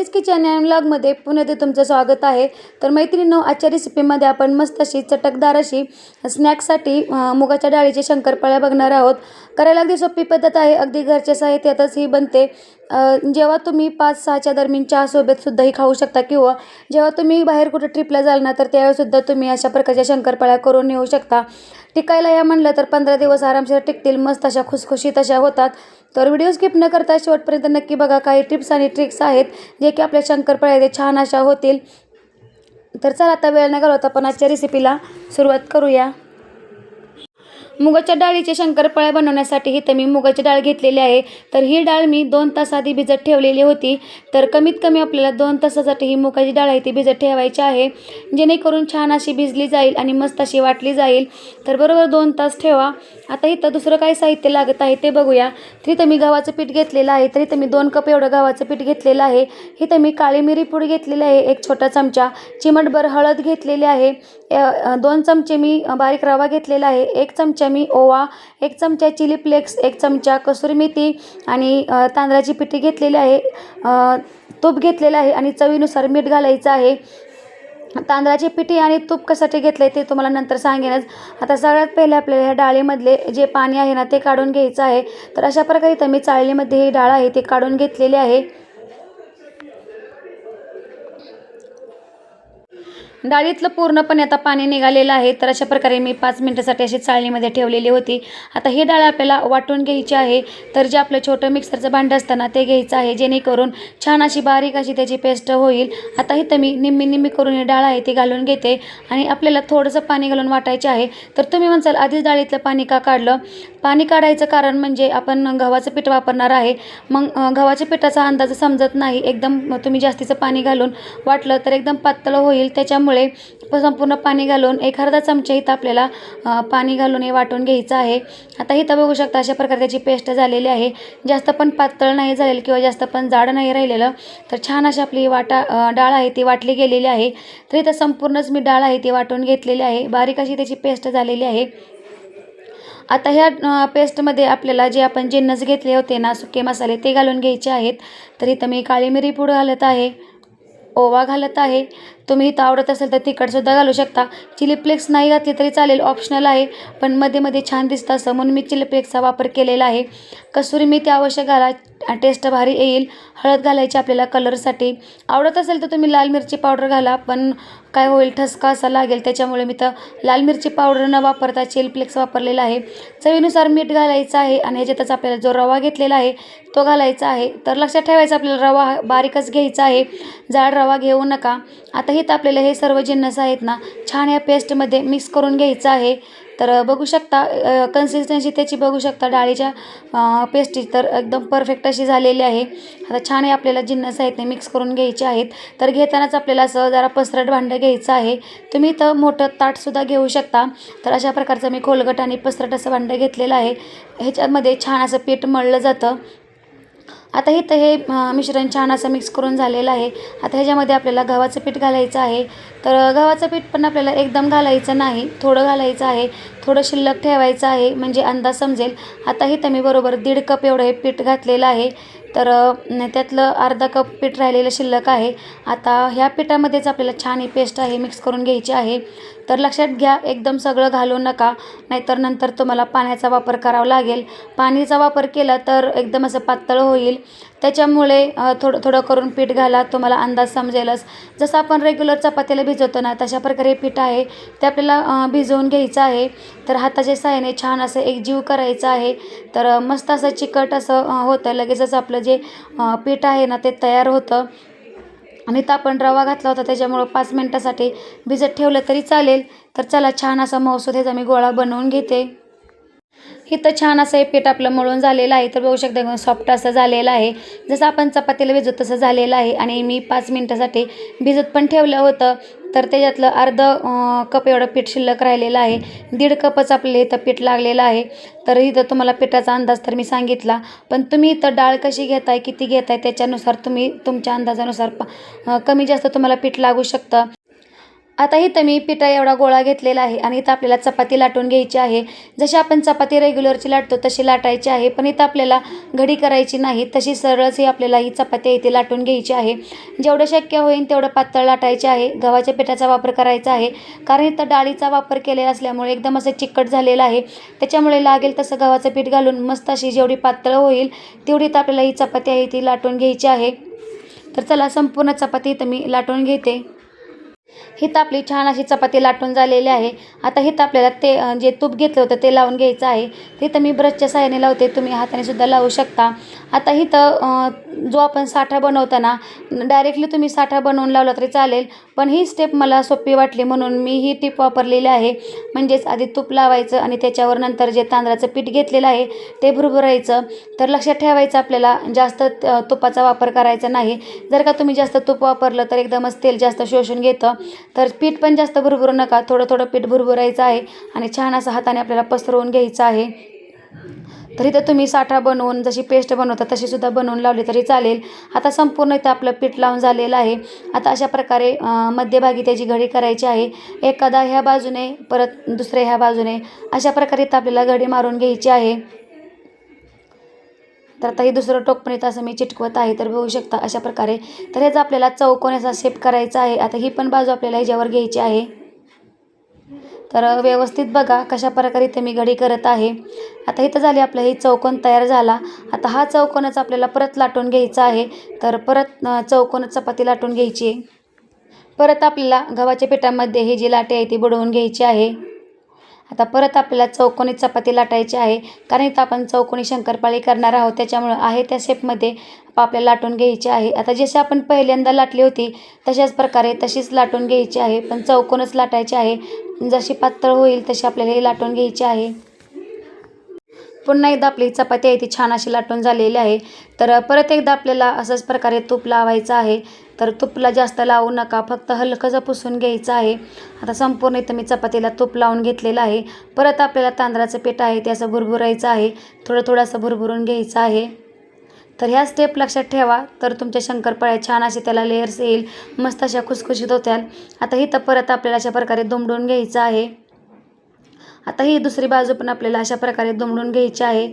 नमस्कार सोनीज kitchen and ब्लॉगमध्ये पुन्हा ते तुमचं स्वागत आहे. तर मैत्रिणींनो आजच्या रेसिपीमध्ये आपण मस्त अशी चटकदार अशी स्नॅक्ससाठी मुगाच्या डाळीचे शंकरपाळ्या बघणार आहोत. करायला अगदी सोपी पद्धत आहे. अगदी घरच्या साहित्यातच ही बनते. जेव्हा तुम्ही पाच सहाच्या दरम्यान चहासोबत सुद्धा ही खाऊ शकता किंवा जेव्हा तुम्ही बाहेर कुठे ट्रिपला जाल ना तर त्यावेळेसुद्धा तुम्ही अशा प्रकारच्या शंकरपाळ्या करून नेऊ शकता. टिकायला या म्हणलं तर पंधरा दिवस आरामशीर टिकतील मस्त अशा खुसखुशीत अशा होतात. तर व्हिडिओ स्किप न करता शेवटपर्यंत नक्की बघा काही टिप्स आणि ट्रिक्स आहेत जे की आपल्या शंकरपाळ्या ते छान अशा होतील. तर चला आता वेळ न घालवता आपण आजच्या रेसिपीला सुरुवात करूया. मुगाच्या डाळीचे शंकरपाळ्या बनवण्यासाठी इथं मी मुगाची डाळ घेतलेली आहे. तर ही डाळ मी दोन तास आधी भिजत ठेवलेली होती. तर कमीत कमी आपल्याला दोन तासासाठी ही मुगाची डाळ आहे ती भिजत ठेवायची आहे. जेणेकरून छान अशी भिजली जाईल आणि मस्त अशी वाटली जाईल. तर बरोबर दोन तास ठेवा. आता इथं दुसरं काय साहित्य लागत आहे ते बघूया. तर इथं मी गव्हाचं पीठ घेतलेलं आहे. तर इथं मी दोन कप एवढं गव्हाचं पीठ घेतलेलं आहे. इथं मी काळी मिरी पूड घेतलेली आहे एक छोटा चमचा. चिमटभर हळद घेतलेली आहे. दोन चमचे मी बारीक रवा घेतलेला आहे. एक चमचा मी ओवा एक चमचा चिली फ्लेक्स एक चमचा कसुरी मेथी आणि तांदळाची पिठी घेतलेली आहे. तूप घेतलेलं आहे आणि चवीनुसार मीठ घालायचं आहे. तांदळाची पिठी आणि तूप कशासाठी घेतलं आहे ते तुम्हाला नंतर सांगेनच. आता सगळ्यात पहिले आपल्याला ह्या डाळीमधले जे पाणी आहे ना ते काढून घ्यायचं आहे. तर अशा प्रकारे तर मी चाळणीमध्ये ही डाळ आहे ते काढून घेतलेली आहे. डाळीतलं पूर्णपणे आता पाणी निघालेलं आहे. तर अशा प्रकारे मी पाच मिनटासाठी अशी चाळणीमध्ये ठेवलेली होती. आता ही डाळ आपल्याला वाटून घ्यायची आहे. तर जे आपलं छोटं मिक्सरचं भांडं असतं ना ते घ्यायचं आहे. जेणेकरून छान अशी बारीक अशी त्याची पेस्ट होईल. आता इथं मी निम्मी निम्मी करून ही डाळ आहे ती घालून घेते. आणि आपल्याला थोडंसं पाणी घालून वाटायचे आहे. तर तुम्ही म्हणसाल आधीच डाळीतलं पाणी का काढलं? पाणी काढायचं कारण म्हणजे आपण गव्हाचं पीठ वापरणार आहे. मग गव्हाच्या पिठाचा अंदाज समजत नाही. एकदम तुम्ही जास्तीचं पाणी घालून वाटलं तर एकदम पातळ होईल. त्याच्यामुळे संपूर्ण पाणी घालून एक अर्धा चमचा इथं आपल्याला पाणी घालून हे वाटून घ्यायचं आहे. आता इथं बघू शकता अशा प्रकारे त्याची पेस्ट झालेली आहे. जास्त पण पातळ नाही झालेलं किंवा जास्त पण जाड नाही राहिलेलं. तर छान अशी आपली वाटा डाळ आहे ती वाटली गेलेली आहे. तर इथं संपूर्णच मी डाळ आहे ती वाटून घेतलेली आहे. बारीक अशी त्याची पेस्ट झालेली आहे. आता ह्या पेस्टमध्ये आपल्याला जे आपण जिन्नस घेतले होते ना सुके मसाले ते घालून घ्यायचे आहेत. तर इथं मी काळी मिरी पूड घालत आहे ओवा घालत आहे. तुम्ही इथं आवडत असेल तर तिखटसुद्धा घालू शकता. चिली फ्लेक्स नाही घातली तरी चालेल ऑप्शनल आहे. पण मध्ये मध्ये छान दिसतं असं म्हणून मी चिली फ्लेक्सचा वापर केलेला आहे. कसुरी मेथी आवश्यक घाला टेस्ट भारी येईल. हळद घालायची आपल्याला कलरसाठी आवडत असेल तर तुम्ही लाल मिरची पावडर घाला पण काय होईल ठसका असा लागेल. त्याच्यामुळे मी तर लाल मिरची पावडर न वापरता चिलफ्लेक्स वापरलेला आहे. चवीनुसार मीठ घालायचं आहे आणि ह्याच्यातच आपल्याला जो रवा घेतलेला आहे तो घालायचा आहे. तर लक्षात ठेवायचं आपल्याला रवा बारीकच घ्यायचा आहे. जाड रवा घेऊ नका. आता इथं आपल्याला हे सर्व जिन्नस आहेत ना छान या पेस्टमध्ये मिक्स करून घ्यायचं आहे. तर बघू शकता कन्सिस्टन्सी त्याची बघू शकता डाळीच्या पेस्टची तर एकदम परफेक्ट अशी झालेली आहे. आता छान हे आपल्याला जिन्नस आहेत ते मिक्स करून घ्यायचे आहेत. तर घेतानाच आपल्याला असं जरा पसरट भांडं घ्यायचं आहे. तुम्ही तर मोठं ताटसुद्धा घेऊ शकता. तर अशा प्रकारचं मी खोलगट आणि पसरट असं भांडं घेतलेलं आहे. ह्याच्यामध्ये छान असं पीठ मळलं जातं. आता इथं हे मिश्रण छान असं मिक्स करून झालेलं आहे. आता ह्याच्यामध्ये आपल्याला गव्हाचं पीठ घालायचं आहे. तर गव्हाचं पीठ पण आपल्याला एकदम घालायचं नाही. थोडं घालायचं आहे. थोडं शिल्लक ठेवायचं आहे. म्हणजे अंदाज समजेल. आता इथं मी बरोबर दीड कप एवढं हे पीठ घातलेलं आहे. तर त्यातलं अर्धा कप पीठ राहिलेलं शिल्लक आहे. आता ह्या पिठामध्येच आपल्याला छान ही पेस्ट आहे मिक्स करून घ्यायची आहे. तर लक्षात घ्या एकदम सगळं घालू नका. नाहीतर नंतर तुम्हाला पाण्याचा वापर करावा लागेल. पाणीचा वापर केला तर एकदम असं पातळ होईल. त्याच्यामुळे थोडं थोडं करून पीठ घाला तुम्हाला अंदाज समजेलच. जसं आपण रेग्युलर चपातीला भिजवतो ना तशा प्रकारे पीठ आहे ते आपल्याला भिजवून घ्यायचं आहे. तर हाताच्या साह्याने छान असं एक जीव करायचं आहे. तर मस्त असं चिकट असं होतं. लगेचच आपलं जे पीठ आहे ना ते तयार होतं. आणि तर आपण रवा घातला होता त्याच्यामुळं पाच मिनटासाठी भिजत ठेवलं तरी चालेल. तर चला छान असा मौसूद ह्याचा मी गोळा बनवून घेते. इथं छान असं हे पीठ आपलं मळून झालेलं आहे. तर बघू शकता सॉफ्ट असं झालेलं आहे. जसं आपण चपातीला भिजत तसं झालेलं आहे. आणि मी पाच मिनटासाठी भिजत पण ठेवलं होतं. तर त्याच्यातलं अर्ध कप एवढं पीठ शिल्लक राहिलेलं आहे. दीड कपच आपलं इथं पीठ लागलेलं आहे. तर इथं तुम्हाला पिठाचा अंदाज तर मी सांगितला. पण तुम्ही इथं डाळ कशी घेताय किती घेताय त्याच्यानुसार तुम्ही तुमच्या अंदाजानुसार प- कमी जास्त तुम्हाला पीठ लागू शकतं. आता इथं मी पिठा एवढा गोळा घेतलेला आहे आणि इथं आपल्याला चपाती लाटून घ्यायची आहे. जशी आपण चपाती रेग्युलरची लाटतो तशी लाटायची आहे. पण इथं आपल्याला घडी करायची नाही. तशी सरळच ही आपल्याला ही चपाती इथे लाटून घ्यायची आहे. जेवढं शक्य होईल तेवढं पातळ लाटायचे आहे. गव्हाच्या पिठाचा वापर करायचा आहे. कारण इथं डाळीचा वापर केलेला असल्यामुळे एकदम असं चिकट झालेलं आहे. त्याच्यामुळे लागेल तसं गव्हाचं पीठ घालून मस्त अशी जेवढी पातळ होईल तेवढी तर आपल्याला ही चपाती आहे ती लाटून घ्यायची आहे. तर चला संपूर्ण चपाती इथं मी लाटून घेते. हिथं आपली छान अशी चपाती लाटून झालेली आहे. आता हिथं आपल्याला ते जे तूप घेतलं होतं ते लावून घ्यायचं आहे. तिथं मी ब्रशच्या साह्याने लावते तुम्ही हाताने सुद्धा लावू शकता. आता हिथं जो आपण साठा बनवताना डायरेक्टली तुम्ही साठा बनवून लावला तरी चालेल पण ही स्टेप मला सोपी वाटली म्हणून मी ही टीप वापरलेली आहे. म्हणजेच आधी तूप लावायचं आणि त्याच्यावर नंतर जे तांदळाचं पीठ घेतलेलं आहे ते भुरभुरायचं. तर लक्षात ठेवायचं आपल्याला जास्त तुपाचा वापर करायचा नाही. जर का तुम्ही जास्त तूप वापरलं तर एकदमच तेल जास्त शोषून घेतं. तर पीठ पण जास्त भुरभुरू नका. थोडं थोडं पीठ भरभरायचं आहे आणि छान असं हाताने आपल्याला पसरवून घ्यायचं आहे. तर इथं तुम्ही साठा बनवून जशी पेस्ट बनवता तशी सुद्धा बनवून लावली तरी चालेल. आता संपूर्ण इथं आपलं पीठ लावून झालेलं आहे. आता अशा प्रकारे मध्यभागी त्याची घडी करायची आहे. एखादा ह्या बाजूने परत दुसऱ्या ह्या बाजूने अशा प्रकारे इथं आपल्याला घडी मारून घ्यायची आहे. तर आता हे दुसरं टोक पण येतं असं मी चिटकवत आहे. तर बघू शकता अशा प्रकारे. तर ह्याचा आपल्याला चौकोनाचा शेप करायचा आहे. आता ही पण बाजू आपल्याला ह्याच्यावर घ्यायची आहे. तर व्यवस्थित बघा कशा प्रकारे इथे मी घडी करत आहे. आता इथं झाली आपलं हे चौकोन तयार झाला. आता हा चौकोनच आपल्याला परत लाटून घ्यायचा आहे. तर परत चौकोनच चपाती लाटून घ्यायची आहे. परत आपल्याला गव्हाच्या पिठामध्ये ही जी लाटे आहे ती बुडवून घ्यायची आहे. आता परत आपल्याला चौकोनी चपाती लाटायची आहे. कारण इथं आपण चौकोनी शंकरपाळी करणार आहोत. त्याच्यामुळं आहे त्या शेपमध्ये आपल्याला लाटून घ्यायची आहे. आता जशी आपण पहिल्यांदा लाटली होती तशाच प्रकारे तशीच लाटून घ्यायची आहे. पण चौकोनच लाटायची आहे. जशी पातळ होईल तशी आपल्याला ही लाटून घ्यायची आहे. पुन्हा एकदा आपली चपाती आहे ती छान अशी लाटून झालेली आहे. तर परत एकदा आपल्याला असंच प्रकारे तूप लावायचं आहे. तर तूपला जास्त लावू नका फक्त हलकंसं पुसून घ्यायचं आहे. आता संपूर्ण इथं मी चपातीला तूप लावून घेतलेलं आहे. परत आपल्याला तांदळाचं पीठ आहे ते असं भुरभुरायचं आहे. थोडं थोडं असं भुरभुरून घ्यायचं आहे. तर ह्या स्टेप लक्षात ठेवा. तर तुमच्या शंकरपाळ्या छान असे त्याला लेयर्स येईल. मस्त अशा खुसखुशीत होत्याल आता इथं परत आपल्याला अशा प्रकारे दुमडून घ्यायचं आहे. आता ही दुसरी बाजू पण आपल्याला अशा प्रकारे दुमडून घ्यायची आहे.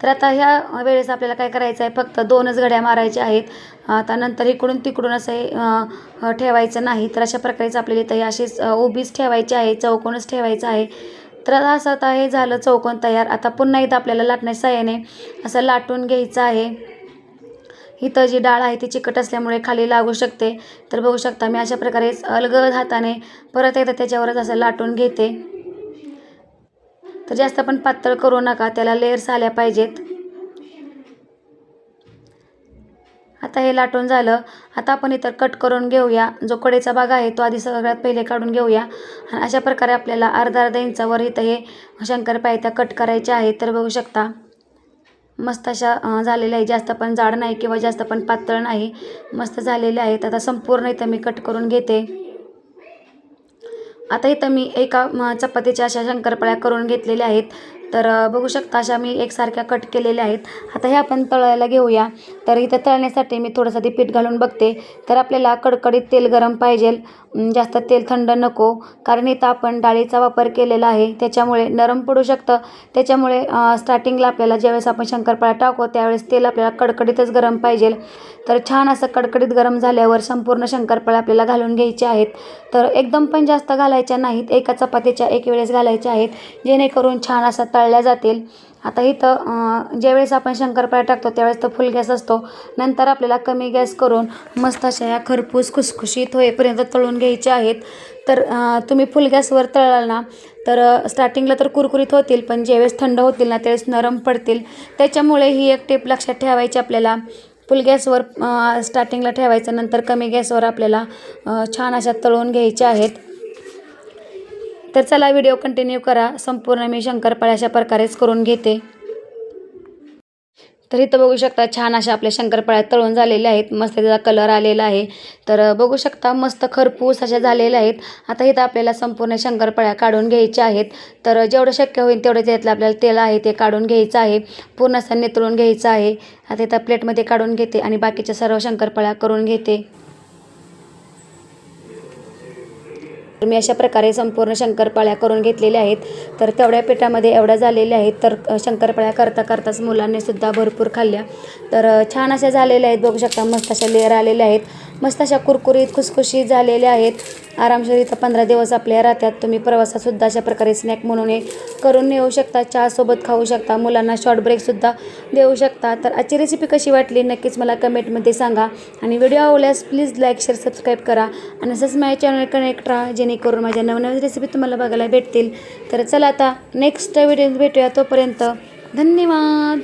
तर आता ह्या वेळेस आपल्याला काय करायचं आहे फक्त दोनच घड्या मारायच्या आहेत. आता नंतर इकडून तिकडून असं हे, ठेवायचं नाही. तर अशा प्रकारेच आपल्याला इथं अशीच उभीच ठेवायची आहे. चौकोनच ठेवायचं आहे. तर असं आता हे झालं चौकोन तयार. आता पुन्हा एकदा आपल्याला लाटण्याच्या साह्याने असं लाटून घ्यायचं आहे. इथं जी डाळ आहे ती चिकट असल्यामुळे खाली लागू शकते. तर बघू शकता मी अशा प्रकारे अलगद हाताने परत एकदा त्याच्यावरच असं लाटून घेते. तर जास्त पण पातळ करू नका त्याला लेअर्स आल्या पाहिजेत. आता हे लाटून झालं. आता आपण इतर कट करून घेऊया. जो कडेचा भाग आहे तो आधी सगळ्यात पहिले काढून घेऊया. आणि अशा प्रकारे आपल्याला अर्धा अर्धा इंचावर इथं हे शंकरपाळ्या कट करायच्या आहेत. तर बघू शकता मस्त अशा झालेल्या आहे जास्त पण जाड नाही किंवा जास्त पण पातळ नाही. मस्त झालेले आहेत. आता संपूर्ण इथं मी कट करून घेते. आता इथं मी एका म, चपातीच्या अशा शंकरपाळ्या करून घेतलेल्या आहेत. तर बघू शकता अशा मी एकसारख्या कट केलेल्या आहेत. आता हे आपण तळायला घेऊया. तर इथं तळण्यासाठी मी थोडंसं ते पीठ घालून बघते. तर आपल्याला कडकडीत तेल गरम पाहिजे जास्त तेल थंड नको. कारण इथं आपण डाळीचा वापर केलेला आहे. त्याच्यामुळे नरम पडू शकतं. त्याच्यामुळे स्टार्टिंगला आपल्याला ज्यावेळेस आपण शंकरपाळ्या टाकू त्यावेळेस तेल आपल्याला कडकडीतच गरम पाहिजे. तर छान असं कडकडीत गरम झाल्यावर संपूर्ण शंकरपाळ्या आपल्याला घालून घ्यायचे आहेत. तर एकदम पण जास्त घालायच्या नाहीत. एका चपातीच्या एक वेळेस घालायच्या आहेत. जेणेकरून छान असा तळल्या जातील. आता इथं ज्यावेळेस आपण शंकरपाळ्या टाकतो त्यावेळेस तर फुल गॅस असतो. नंतर आपल्याला कमी गॅस करून मस्त अशा या खरपूस खुसखुशीत होईपर्यंत तळून घ्यायचे आहेत. तर तुम्ही फुल गॅसवर तळाल ना तर स्टार्टिंगला तर कुरकुरीत होतील पण ज्यावेळेस थंड होतील ना त्यावेळेस नरम पडतील. त्याच्यामुळे ही एक टिप लक्षात ठेवायची आपल्याला. फुल गॅसवर स्टार्टिंगला ठेवायचं नंतर कमी गॅसवर आपल्याला छान अशा तळून घ्यायच्या आहेत. तर चला व्हिडिओ कंटिन्यू करा. संपूर्ण मी शंकरपाळ्या अशा प्रकारेच करून घेते. तर इथं बघू शकता छान अशा आपल्या शंकरपाळ्या तळून झालेल्या आहेत. मस्त त्याचा कलर आलेला आहे. तर बघू शकता मस्त खरपूस अशा झालेल्या आहेत. आता इथं आपल्याला संपूर्ण शंकरपाळ्या काढून घ्यायच्या आहेत. तर जेवढं शक्य होईल तेवढं त्यातलं आपल्याला तेल आहे ते काढून घ्यायचं आहे. पूर्ण असं नितळून घ्यायचं आहे. आता इथं प्लेटमध्ये काढून घेते आणि बाकीच्या सर्व शंकरपाळ्या करून घेते. तर मी अशा प्रकारे संपूर्ण शंकरपाळ्या करून घेतलेल्या आहेत. तर तेवढ्या पिठामध्ये एवढ्या झालेल्या आहेत तर शंकरपाळ्या करता करताच मुलांनी सुद्धा भरपूर खाल्ल्या. तर छान अशा झालेल्या आहेत. बघू शकता मस्त अशा लेअर आलेल्या आहेत. मस्त अशा कुरकुरीत खुसखुशीत झालेल्या आहेत. आरामशीर इथं पंधरा दिवस आपल्या राहतात. तुम्ही प्रवासातसुद्धा अशा प्रकारे स्नॅक म्हणून हे करून नेऊ शकता. चहासोबत खाऊ शकता. मुलांना शॉर्ट ब्रेकसुद्धा देऊ शकता. तर आजची रेसिपी कशी वाटली? नक्कीच मला कमेंटमध्ये सांगा. आणि व्हिडिओ आवडल्यास प्लीज लाईक शेअर सबस्क्राईब करा. आणि असंच माझ्या चॅनल कनेक्ट राहा. जेणेकरून माझ्या नवनवीन रेसिपी तुम्हाला बघायला भेटतील. तर चला आता नेक्स्ट व्हिडिओ भेटूया तोपर्यंत. धन्यवाद!